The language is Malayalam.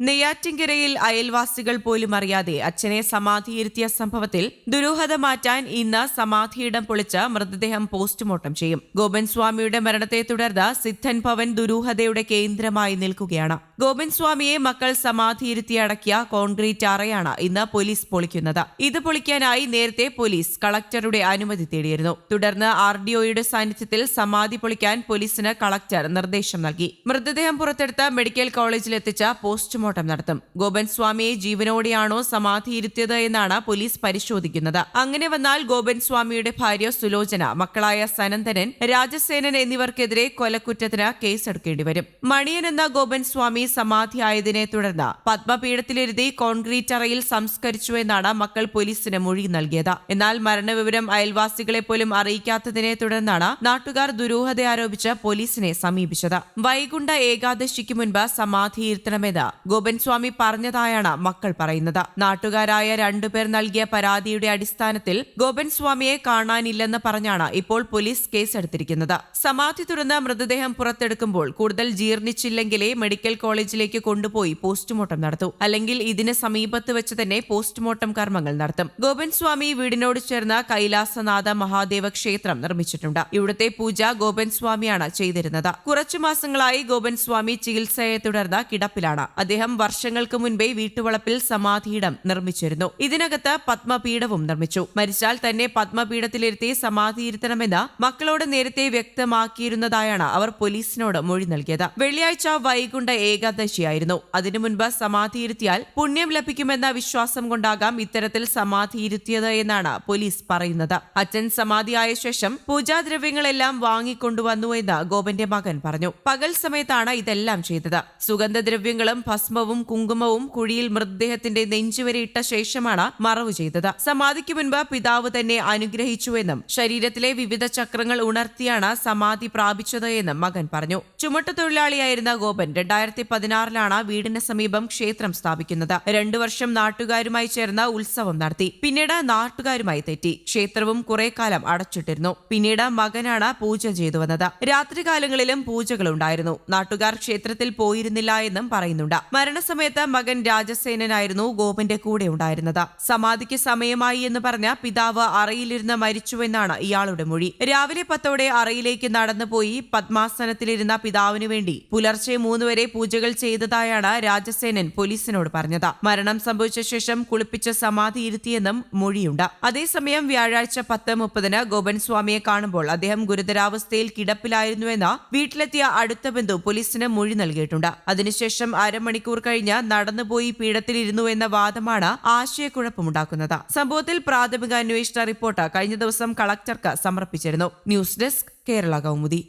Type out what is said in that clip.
നെയ്യാറ്റിൻകരയിൽ അയൽവാസികൾ പോലും അറിയാതെ അച്ഛനെ സമാധിയിരുത്തിയ സംഭവത്തിൽ ദുരൂഹത മാറ്റാൻ ഇന്ന് സമാധിയിടം പൊളിച്ച് മൃതദേഹം പോസ്റ്റ്മോർട്ടം ചെയ്യും. ഗോപൻ സ്വാമിയുടെ മരണത്തെ തുടർന്ന് സിദ്ധൻ ഭവൻ ദുരൂഹതയുടെ കേന്ദ്രമായി നിൽക്കുകയാണ്. ഗോപൻ സ്വാമിയെ മക്കൾ സമാധിയിരുത്തി അടക്കിയ കോൺക്രീറ്റ് അറയാണ് ഇന്ന് പോലീസ് പൊളിക്കുന്നത്. ഇത് പൊളിക്കാനായി നേരത്തെ പോലീസ് കളക്ടറുടെ അനുമതി തേടിയിരുന്നു. തുടർന്ന് ആർ ഡിഒയുടെ സാന്നിധ്യത്തിൽ സമാധി പൊളിക്കാൻ പോലീസിന് കളക്ടർ നിർദ്ദേശം നൽകി. മൃതദേഹം പുറത്തെടുത്ത് മെഡിക്കൽ കോളേജിൽ എത്തിച്ച പോസ്റ്റ്മോർട്ടം നടത്തും. ഗോപൻ സ്വാമിയെ ജീവനോടെയാണോ സമാധിയിരുത്തിയത് എന്നാണ് പോലീസ് പരിശോധിക്കുന്നത്. അങ്ങനെ വന്നാൽ ഗോപൻ സ്വാമിയുടെ ഭാര്യ സുലോചന മക്കളായ സനന്ദനൻ രാജസേനൻ എന്നിവർക്കെതിരെ കൊലക്കുറ്റത്തിന് കേസെടുക്കേണ്ടി വരും. മണിയൻ എന്ന ഗോപൻ സ്വാമി സമാധിയായതിനെ തുടർന്ന് പത്മപീഠത്തിലിരുതി കോൺക്രീറ്റ് അറയിൽ സംസ്കരിച്ചു എന്നാണ് മക്കൾ പോലീസിന് മൊഴി നൽകിയത്. എന്നാൽ മരണവിവരം അയൽവാസികളെ പോലും അറിയിക്കാത്തതിനെ തുടർന്നാണ് നാട്ടുകാർ ദുരൂഹത ആരോപിച്ച് പോലീസിനെ സമീപിച്ചത്. വൈകുണ്ഠ ഏകാദശിക്ക് മുൻപ് സമാധിയിരുത്തണമെന്ന് ഗോപൻ സ്വാമി പറഞ്ഞതായാണ് മക്കൾ പറയുന്നത്. നാട്ടുകാരായ രണ്ടുപേർ നൽകിയ പരാതിയുടെ അടിസ്ഥാനത്തിൽ ഗോപൻ സ്വാമിയെ കാണാനില്ലെന്ന് പറഞ്ഞാണ് ഇപ്പോൾ പോലീസ് കേസെടുത്തിരിക്കുന്നത്. സമാധി തുറന്ന് മൃതദേഹം പുറത്തെടുക്കുമ്പോൾ കൂടുതൽ ജീർണിച്ചില്ലെങ്കിലേ മെഡിക്കൽ കോളേജിലേക്ക് കൊണ്ടുപോയി പോസ്റ്റ്മോർട്ടം നടത്തൂ. അല്ലെങ്കിൽ ഇതിന് സമീപത്ത് വെച്ച് തന്നെ പോസ്റ്റ്മോർട്ടം കർമ്മങ്ങൾ നടത്തും. ഗോപൻ സ്വാമി വീടിനോട് ചേർന്ന കൈലാസനാഥ മഹാദേവ ക്ഷേത്രം നിർമ്മിച്ചിട്ടുണ്ട്. ഇവിടുത്തെ പൂജ ഗോപൻ സ്വാമിയാണ് ചെയ്തിരുന്നത്. കുറച്ചു മാസങ്ങളായി ഗോപൻ സ്വാമി ചികിത്സയെ തുടർന്ന് കിടപ്പിലാണ്. അദ്ദേഹം വർഷങ്ങൾക്ക് മുൻപേ വീട്ടുവളപ്പിൽ സമാധിയിടം നിർമ്മിച്ചിരുന്നു. ഇതിനകത്ത് പത്മപീഠവും നിർമ്മിച്ചു. മരിച്ചാൽ തന്നെ പത്മപീഠത്തിലിരുത്തി സമാധിയിരുത്തണമെന്ന് മക്കളോട് നേരത്തെ വ്യക്തമാക്കിയിരുന്നതായാണ് അവർ പോലീസിനോട് മൊഴി നൽകിയത്. വെള്ളിയാഴ്ച വൈകുണ്ഠ ഏകാദശിയായിരുന്നു. അതിനു മുൻപ് സമാധിയിരുത്തിയാൽ പുണ്യം ലഭിക്കുമെന്ന വിശ്വാസം കൊണ്ടാകാം ഇത്തരത്തിൽ സമാധിയിരുത്തിയത് എന്നാണ് പോലീസ് പറയുന്നത്. അച്ഛൻ സമാധിയായ ശേഷം പൂജാദ്രവ്യങ്ങളെല്ലാം വാങ്ങിക്കൊണ്ടുവന്നു എന്ന് ഗോപന്റെ മകൻ പറഞ്ഞു. പകൽ സമയത്താണ് ഇതെല്ലാം ചെയ്തത്. സുഗന്ധദ്രവ്യങ്ങളും ഭസ്മവും കുങ്കുമവും കുഴിയിൽ മൃതദേഹത്തിന്റെ നെഞ്ചുവരെ ഇട്ട ശേഷമാണ് മറവ് ചെയ്തത്. സമാധിക്ക് മുൻപ് പിതാവ് തന്നെ അനുഗ്രഹിച്ചുവെന്നും ശരീരത്തിലെ വിവിധ ചക്രങ്ങൾ ഉണർത്തിയാണ് സമാധി പ്രാപിച്ചത് എന്നും മകൻ പറഞ്ഞു. ചുമട്ടുതൊഴിലാളിയായിരുന്ന ഗോപൻ രണ്ടായിരത്തി പതിനാറിലാണ് വീടിന് സമീപം ക്ഷേത്രം സ്ഥാപിക്കുന്നത്. രണ്ടു വർഷം നാട്ടുകാരുമായി ചേർന്ന് ഉത്സവം നടത്തി. പിന്നീട് നാട്ടുകാരുമായി തെറ്റി. ക്ഷേത്രവും കുറെ കാലം അടച്ചിട്ടിരുന്നു. പിന്നീട് മകനാണ് പൂജ ചെയ്തു വന്നത്. രാത്രികാലങ്ങളിലും പൂജകൾ ഉണ്ടായിരുന്നു നാട്ടുകാർ ക്ഷേത്രത്തിൽ പോയിരുന്നില്ല എന്നും പറയുന്നുണ്ട്. മരണസമയത്ത് മകൻ രാജസേനനായിരുന്നു ഗോപന്റെ കൂടെ ഉണ്ടായിരുന്നത്. സമാധിക്ക് സമയമായി എന്ന് പറഞ്ഞ പിതാവ് അറയിലിരുന്ന് മരിച്ചുവെന്നാണ് ഇയാളുടെ മൊഴി. രാവിലെ പത്തോടെ അറയിലേക്ക് നടന്നുപോയി പത്മാസനത്തിലിരുന്ന പിതാവിനു വേണ്ടി പുലർച്ചെ മൂന്നുവരെ പൂജകൾ ചെയ്തതായാണ് രാജസേനൻ പോലീസിനോട് പറഞ്ഞത്. മരണം സംഭവിച്ച ശേഷം കുളിപ്പിച്ച് സമാധി ഇരുത്തിയെന്നും മൊഴിയുണ്ട്. അതേസമയം വ്യാഴാഴ്ച പത്ത് മുപ്പതിന് ഗോപൻ സ്വാമിയെ കാണുമ്പോൾ അദ്ദേഹം ഗുരുതരാവസ്ഥയിൽ കിടപ്പിലായിരുന്നുവെന്ന് വീട്ടിലെത്തിയ അടുത്ത ബന്ധു പോലീസിന് മൊഴി നൽകിയിട്ടുണ്ട്. അതിനുശേഷം അരമണിക്കൂർ കഴിഞ്ഞ് നടന്നുപോയി പീഠത്തിലിരുന്നു എന്ന വാദമാണ് ആശയക്കുഴപ്പമുണ്ടാക്കുന്നത്. സംഭവത്തിൽ പ്രാഥമിക അന്വേഷണ റിപ്പോർട്ട് കഴിഞ്ഞ ദിവസം കളക്ടർക്ക് സമർപ്പിച്ചിരുന്നു. News desk Kerala Kaumudi.